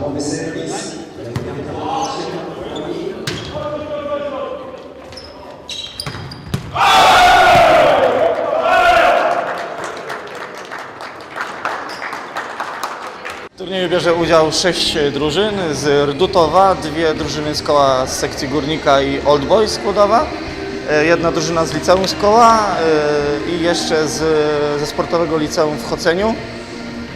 nowy serwis. W turnieju bierze udział sześć drużyn z Rdutowa, dwie drużyny z koła z sekcji Górnika i Old Boys Kłodawa, e, jedna drużyna z liceum z koła e, i jeszcze z, ze sportowego liceum w Choceniu.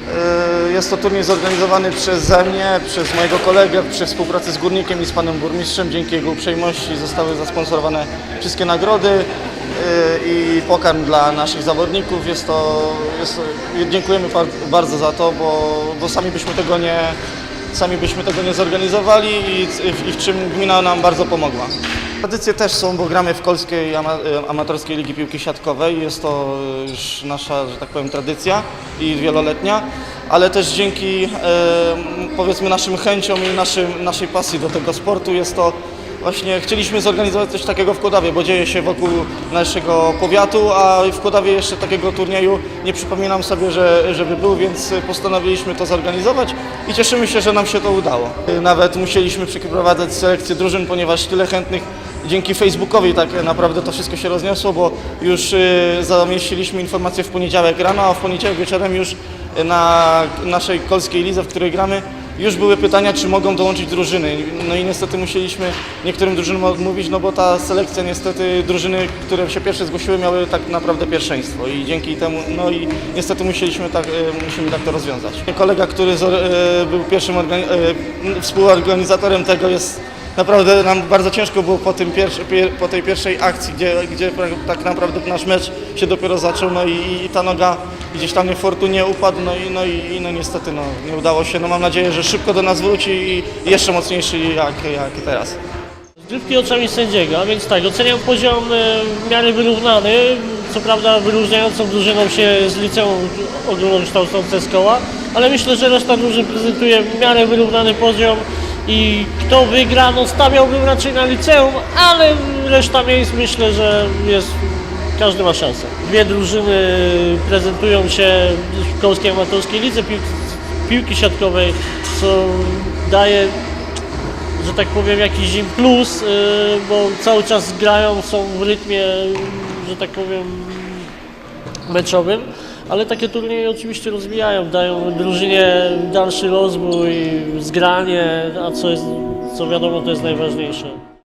E, Jest to turniej zorganizowany przeze mnie, przez mojego kolegę, przy współpracy z Górnikiem i z panem burmistrzem. Dzięki jego uprzejmości zostały zasponsorowane wszystkie nagrody e, i pokarm dla naszych zawodników. Jest to, jest to, dziękujemy bardzo za to, bo, bo sami byśmy tego nie Sami byśmy tego nie zorganizowali i, i w czym gmina nam bardzo pomogła. Tradycje też są, bo gramy w Kolskiej ama, Amatorskiej Ligi Piłki Siatkowej. Jest to już nasza, że tak powiem, tradycja i wieloletnia, ale też dzięki powiedzmy naszym chęciom i naszym, naszej pasji do tego sportu jest to Właśnie chcieliśmy zorganizować coś takiego w Kłodawie, bo dzieje się wokół naszego powiatu, a w Kłodawie jeszcze takiego turnieju nie przypominam sobie, że, żeby był, więc postanowiliśmy to zorganizować i cieszymy się, że nam się to udało. Nawet musieliśmy przeprowadzać selekcję drużyn, ponieważ tyle chętnych dzięki Facebookowi tak naprawdę to wszystko się rozniosło, bo już y, zamieściliśmy informację w poniedziałek rano, a w poniedziałek wieczorem już na naszej kolskiej lidze, w której gramy, już były pytania, czy mogą dołączyć drużyny. No i niestety musieliśmy niektórym drużynom odmówić, no bo ta selekcja niestety drużyny, które się pierwsze zgłosiły, miały tak naprawdę pierwszeństwo i dzięki temu, no i niestety musieliśmy tak, e, musimy tak to rozwiązać. Kolega, który był pierwszym organi- współorganizatorem tego jest Naprawdę nam bardzo ciężko było po, tym pierwszy, pier, po tej pierwszej akcji, gdzie, gdzie tak naprawdę nasz mecz się dopiero zaczął, no i, i ta noga gdzieś tam niefortunnie upadł, no i, no i, no niestety no, nie udało się. No mam nadzieję, że szybko do nas wróci i, jeszcze mocniejszy jak, jak teraz. Rozgrywki oczami sędziego, a więc tak, oceniam poziom e, w miarę wyrównany. Co prawda wyróżniającą drużyną się z liceum ogólnokształcące z koła, ale myślę, że reszta drużyn prezentuje w miarę wyrównany poziom i kto wygra, no stawiałbym raczej na liceum, ale reszta miejsc myślę, że jest, każdy ma szansę. Dwie drużyny prezentują się w Polskiej Amatorskiej Lidze Piłki, piłki Siatkowej, co daje że tak powiem, jakiś im plus, y, bo cały czas grają, są w rytmie, że tak powiem, meczowym, ale takie turnieje oczywiście rozwijają, dają drużynie dalszy rozwój, zgranie, a co jest, co wiadomo, to jest najważniejsze.